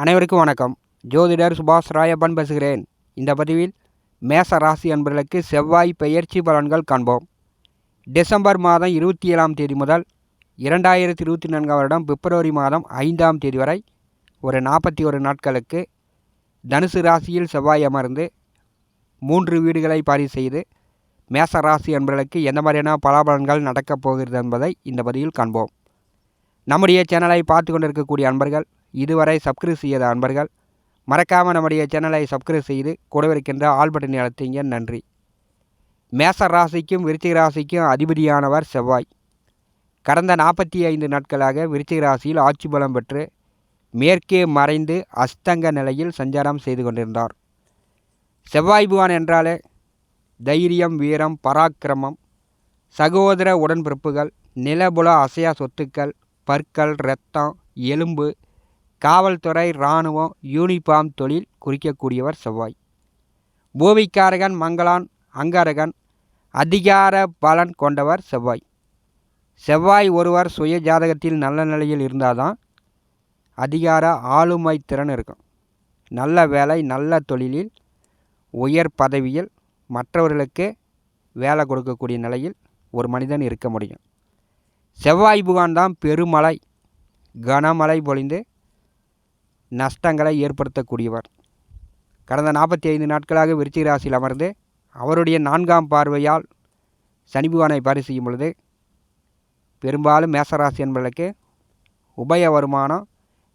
அனைவருக்கும் வணக்கம். ஜோதிடர் சுபாஷ் ராயப்பன் பேசுகிறேன். இந்த பதிவில் மேச ராசி அன்பர்களுக்கு செவ்வாய் பெயர்ச்சி பலன்கள் காண்போம். டிசம்பர் மாதம் இருபத்தி ஏழாம் தேதி முதல் இரண்டாயிரத்தி இருபத்தி நான்காம் வருடம் பிப்ரவரி மாதம் ஐந்தாம் தேதி வரை ஒரு நாற்பத்தி ஒரு நாட்களுக்கு தனுசு ராசியில் செவ்வாய் அமர்ந்து மூன்று வீடுகளை பதிவு செய்து மேச ராசி அன்பர்களுக்கு எந்த மாதிரியான பலாபலன்கள் நடக்கப் போகிறது என்பதை இந்த பதிவில் காண்போம். நம்முடைய சேனலை பார்த்து கொண்டிருக்கக்கூடிய அன்பர்கள் இதுவரை சப்ஸ்கிரைப் செய்யாத அன்பர்கள் மறக்காமல் நம்முடைய சேனலை சப்ஸ்கிரைப் செய்து கூடவே இருக்கின்ற ஆல் பட்டனை அழுத்திங்க. நன்றி. மேச ராசிக்கும் விருச்சிக ராசிக்கும் அதிபதியானவர் செவ்வாய். கடந்த நாற்பத்தி ஐந்து நாட்களாக விருச்சிக ராசியில் ஆட்சி பலம் பெற்று மேற்கே மறைந்து அஸ்தங்க நிலையில் சஞ்சாரம் செய்து கொண்டிருந்தார். செவ்வாய் புவான் என்றாலே தைரியம் வீரம் பராக்கிரமம் சகோதர உடன்பிறப்புகள் நிலபுல அசையா சொத்துக்கள் பற்கள் இரத்தம் எலும்பு காவல்துறை இராணுவம் யூனிஃபார்ம் தொழில் குறிக்கக்கூடியவர் செவ்வாய். பூவிக்காரகன் மங்களான் அங்காரகன் அதிகார பலன் கொண்டவர் செவ்வாய். செவ்வாய் ஒருவர் சுய ஜாதகத்தில் நல்ல நிலையில் இருந்தால்தான் அதிகார ஆளுமை திறன் இருக்கும். நல்ல வேலை நல்ல தொழிலில் உயர் பதவியில் மற்றவர்களுக்கு வேலை கொடுக்கக்கூடிய நிலையில் ஒரு மனிதன் இருக்க முடியும். செவ்வாய் புகான் தான் பெருமழை கனமழை பொழிந்து நஷ்டங்களை ஏற்படுத்தக்கூடியவர். கடந்த நாற்பத்தி ஐந்து நாட்களாக விருச்சிக ராசியில் அமர்ந்து அவருடைய நான்காம் பார்வையால் சனி புகானை பாரி செய்யும் பொழுது பெரும்பாலும் மேசராசி என்பதற்கு உபய வருமானம்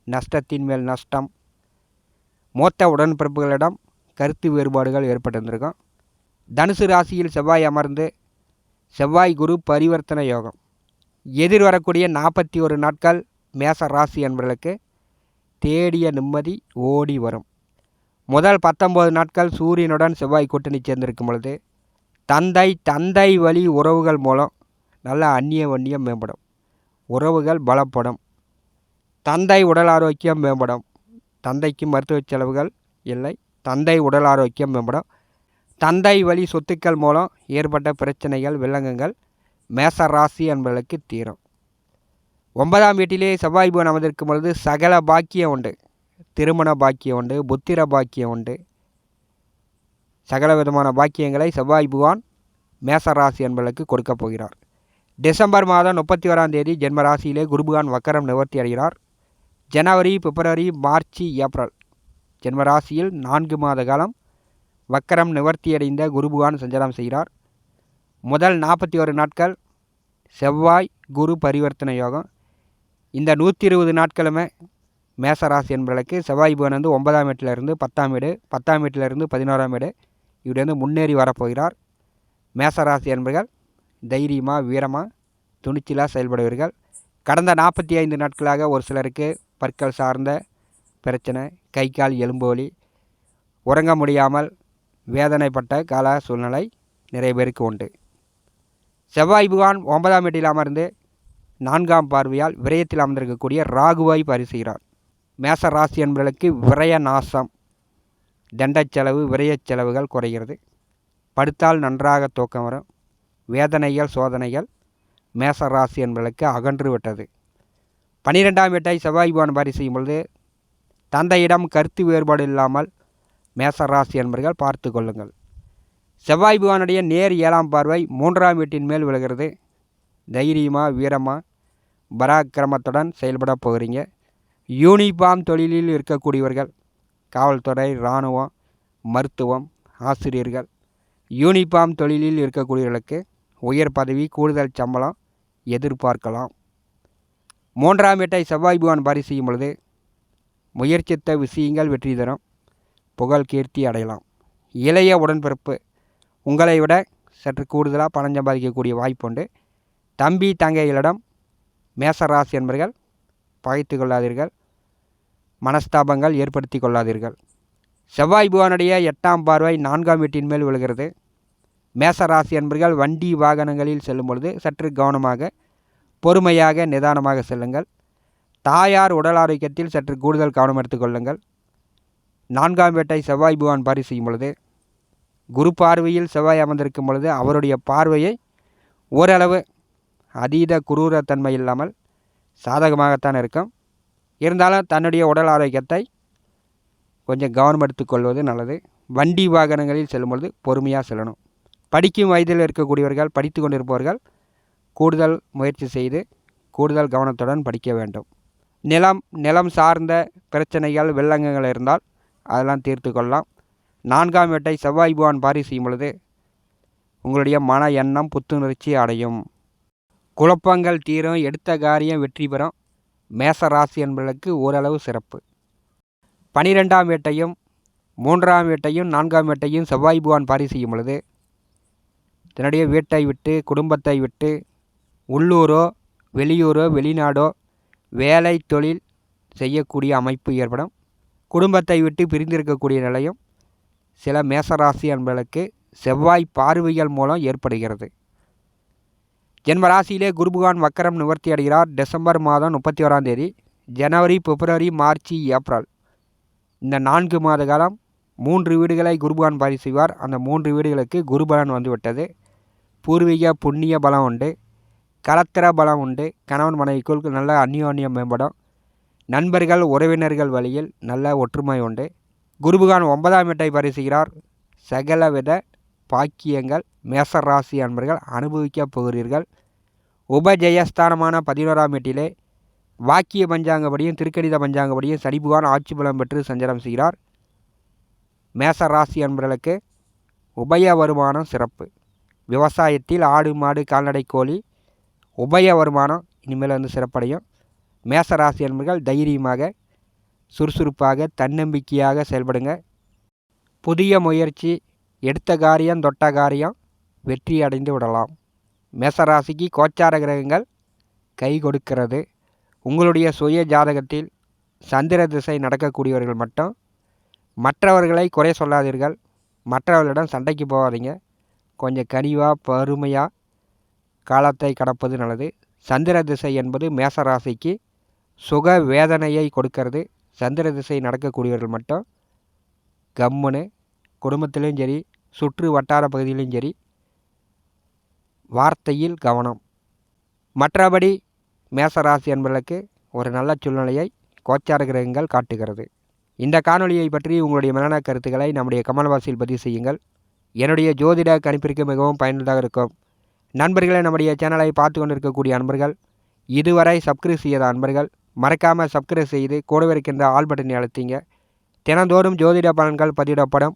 நஷ்டத்தின் மேல் நஷ்டம் மூத்த உடன்பிறப்புகளிடம் கருத்து வேறுபாடுகள் ஏற்பட்டிருந்திருக்கும். தனுசு ராசியில் செவ்வாய் அமர்ந்து செவ்வாய் குரு பரிவர்த்தனை யோகம். எதிர்வரக்கூடிய நாற்பத்தி ஒரு நாட்கள் மேச ராசி என்பவர்களுக்கு தேடிய நிம்மதி ஓடி வரும். முதல் பத்தொம்போது நாட்கள் சூரியனுடன் செவ்வாய் கூட்டணி சேர்ந்திருக்கும் பொழுது தந்தை தந்தை வழி உறவுகள் மூலம் நல்ல அந்நிய வன்னியம் மேம்படும். உறவுகள் பலப்படும். தந்தை உடல் ஆரோக்கியம் மேம்படும். தந்தைக்கு மருத்துவ செலவுகள் இல்லை. தந்தை உடல் ஆரோக்கியம் மேம்படும். தந்தை வழி சொத்துக்கள் மூலம் ஏற்பட்ட பிரச்சனைகள் வில்லங்கங்கள் மேச ராசி என்பதற்கு தீரும். ஒன்பதாம் வீட்டிலே செவ்வாய் புவன் அமர்ந்திருக்கும் பொழுது சகல பாக்கியம் உண்டு. திருமண பாக்கியம் உண்டு புத்திர பாக்கியம் உண்டு. சகல விதமான பாக்கியங்களை செவ்வாய் புவான் மேசராசி என்பதற்கு கொடுக்கப் போகிறார். டிசம்பர் மாதம் முப்பத்தி ஓராம் தேதி ஜென்ம ராசியிலே குருபுகான் வக்கரம் நிவர்த்தி அடைகிறார். ஜனவரி பிப்ரவரி மார்ச் ஏப்ரல் ஜென்ம ராசியில் நான்கு மாத காலம் வக்கரம் நிவர்த்தியடைந்த குருபுகான் சஞ்சாரம் செய்கிறார். முதல் நாற்பத்தி ஒரு நாட்கள் செவ்வாய் குரு பரிவர்த்தனை யோகம் இந்த நூற்றி இருபது நாட்களுமே மேசராசி என்பவர்களுக்கு செவ்வாய் புவன் வந்து ஒன்பதாம் வீட்டிலிருந்து பத்தாம் வீடு பத்தாம் வீட்டிலிருந்து பதினோராம் வீடு. இவர் வந்து முன்னேறி வரப்போகிறார். மேசராசி என்பர்கள் தைரியமாக வீரமாக துணிச்சலாக செயல்படுவீர்கள். கடந்த நாற்பத்தி ஐந்து நாட்களாக ஒரு சிலருக்கு பற்கள் சார்ந்த பிரச்சனை கை கால் எலும்பு வலி உறங்க முடியாமல் வேதனைப்பட்ட கால சூழ்நிலை நிறைய பேருக்கு உண்டு. செவ்வாய் புகான் ஒன்பதாம் வீட்டில் அமர்ந்து நான்காம் பார்வையால் விரயத்தில் அமர்ந்திருக்கக்கூடிய ராகுவாய் பரிசுகிறார். மேச ராசி என்பவர்களுக்கு விரய நாசம். தண்டச்செலவு விரயச் செலவுகள் குறைகிறது. படுத்தால் நன்றாக தூக்கம் வரும். வேதனைகள் சோதனைகள் மேச ராசி என்பவர்களுக்கு அகன்று விட்டது. பனிரெண்டாம் வீட்டை செவ்வாய் பவன் பாரி செய்யும் பொழுது தந்தையிடம் கருத்து வேறுபாடு இல்லாமல் மேச ராசி என்பர்கள் பார்த்து கொள்ளுங்கள். செவ்வாய் புகானுடைய நேர் ஏழாம் பார்வை மூன்றாம் வீட்டின் மேல் விழுகிறது. தைரியமாக வீரமாக பராக்கிரமத்துடன் செயல்பட போகிறீங்க. யூனிஃபார்ம் தொழிலில் இருக்கக்கூடியவர்கள் காவல்துறை இராணுவம் மருத்துவம் ஆசிரியர்கள் யூனிஃபார்ம் தொழிலில் இருக்கக்கூடியவர்களுக்கு உயர் பதவி கூடுதல் சம்பளம் எதிர்பார்க்கலாம். மூன்றாம் வீட்டை செவ்வாய் புகான் பாரி செய்யும் பொழுது முயற்சித்த விஷயங்கள் வெற்றி தரும் புகழ் கீர்த்தி அடையலாம். இளைய உடன்பிறப்பு உங்களை விட சற்று கூடுதலாக பணம் சம்பாதிக்கக்கூடிய வாய்ப்பு உண்டு. தம்பி தங்கைகளிடம் மேசராசி என்பர்கள் பகைத்து கொள்ளாதீர்கள் மனஸ்தாபங்கள் ஏற்படுத்தி கொள்ளாதீர்கள். செவ்வாய் புவானுடைய எட்டாம் பார்வை நான்காம் வீட்டின் மேல் விழுகிறது. மேசராசி என்பர்கள் வண்டி வாகனங்களில் செல்லும் பொழுது சற்று கவனமாக பொறுமையாக நிதானமாக செல்லுங்கள். தாயார் உடல் ஆரோக்கியத்தில் சற்று கூடுதல் கவனம் எடுத்துக்கொள்ளுங்கள் நான்காம் வீட்டை செவ்வாய் புவான் பாரி செய்யும் பொழுது குரு பார்வையில் செவ்வாய் அமர்ந்திருக்கும் பொழுது அவருடைய பார்வையை ஓரளவு அதீத குரூரத்தன்மை இல்லாமல் சாதகமாகத்தான் இருக்கும். இருந்தாலும் தன்னுடைய உடல் ஆரோக்கியத்தை கொஞ்சம் கவனம் எடுத்துக்கொள்வது நல்லது. வண்டி வாகனங்களில் செல்லும்பொழுது பொறுமையாக செல்லணும். படிக்கும் வயதில் இருக்கக்கூடியவர்கள் படித்து கொண்டிருப்பவர்கள் கூடுதல் முயற்சி செய்து கூடுதல் கவனத்துடன் படிக்க வேண்டும். நிலம் நிலம் சார்ந்த பிரச்சனைகள் வெள்ளங்கள் இருந்தால் அதெல்லாம் தீர்த்து கொள்ளலாம். நான்காம் வீட்டை செவ்வாய் பவான் பாரி செய்யும் பொழுது உங்களுடைய மன எண்ணம் புத்துணர்ச்சி அடையும். குழப்பங்கள் தீரும் எடுத்த காரியம் வெற்றி பெறும். மேச ராசி என்பதற்கு ஓரளவு சிறப்பு. பனிரெண்டாம் வீட்டையும் மூன்றாம் வீட்டையும் நான்காம் வீட்டையும் செவ்வாய் புவான் பாரி செய்யும் பொழுது தன்னுடைய வீட்டை விட்டு குடும்பத்தை விட்டு உள்ளூரோ வெளியூரோ வெளிநாடோ வேலை தொழில் செய்யக்கூடிய அமைப்பு ஏற்படும். குடும்பத்தை விட்டு பிரிந்திருக்கக்கூடிய நிலையும் சில மேசராசி அன்பர்களுக்கு செவ்வாய் பார்வைகள் மூலம் ஏற்படுகிறது. ஜென்ம ராசியிலே குருபகான் வக்கரம் நிவர்த்தி அடைகிறார். டிசம்பர் மாதம் முப்பத்தி ஓராம் தேதி. ஜனவரி பிப்ரவரி மார்ச் ஏப்ரல். இந்த நான்கு மாத காலம் மூன்று வீடுகளை குருபகான் பாரி செய்வார். அந்த மூன்று வீடுகளுக்கு குருபலன் வந்துவிட்டது. பூர்வீக புண்ணிய பலம் உண்டு. கலத்திர பலம் உண்டு. கணவன் மனைவிக்குள் நல்ல அந்யோன்யம் மேம்படும். நண்பர்கள் உறவினர்கள் வழியில் நல்ல ஒற்றுமை உண்டு. குருபகான் ஒன்பதாம் வீட்டை பரிசுகிறார் சகலவித பாக்கியங்கள் மேசராசி அன்பர்கள் அனுபவிக்கப் போகிறீர்கள். உபஜெயஸ்தானமான பதினோராம் எட்டிலே வாக்கிய பஞ்சாங்கப்படியும் திருக்கணித பஞ்சாங்கப்படியும் சனி பகவான் ஆட்சி பலம் பெற்று சஞ்சாரம் செய்கிறார். மேசராசி அன்பர்களுக்கு உபய வருமானம் சிறப்பு. விவசாயத்தில் ஆடு மாடு கால்நடை கோழி உபய வருமானம் இனிமேல் வந்து சிறப்படையும். மேச ராசி அன்பர்கள் தைரியமாக சுறுசுறுப்பாக தன்னம்பிக்கையாக செயல்படுங்க. புதிய முயற்சி எடுத்த காரியம் தொட்ட காரியம் வெற்றி அடைந்து விடலாம். மேசராசிக்கு கோச்சார கிரகங்கள் கை கொடுக்கிறது. உங்களுடைய சுய ஜாதகத்தில் சந்திர திசை நடக்கக்கூடியவர்கள் மட்டும். மற்றவர்களை குறை சொல்லாதீர்கள். மற்றவர்களிடம் சண்டைக்கு போகாதீங்க. கொஞ்சம் கனிவாக பொறுமையாக காலத்தை கடப்பது நல்லது. சந்திர திசை என்பது மேசராசிக்கு சுக வேதனையை கொடுக்கிறது. சந்திர திசை நடக்கக்கூடியவர்கள் மட்டும் கம்முன்னு குடும்பத்திலையும் சரி சுற்று வட்டார பகுதியிலையும் சரி வார்த்தையில் கவனம். மற்றபடி மேசராசி என்பதற்கு ஒரு நல்ல சூழ்நிலையை கோச்சார கிரகங்கள் காட்டுகிறது. இந்த காணொலியை பற்றி உங்களுடைய மனநல கருத்துக்களை நம்முடைய கமல்வாசியில் பதிவு செய்யுங்கள். என்னுடைய ஜோதிட கணிப்பிற்கு மிகவும் பயனுள்ளதாக இருக்கும். நண்பர்களை நம்முடைய சேனலை பார்த்து கொண்டிருக்கக்கூடிய அன்பர்கள் இதுவரை சப்ஸ்கிரைப் செய்யாத அன்பர்கள் மறக்காமல் சப்ஸ்கிரைப் செய்து கூடவே இருக்கின்ற ஆல் பட்டனை அழுத்திங்க. தினந்தோறும் ஜோதிட பலன்கள் பதிவிடப்படும்.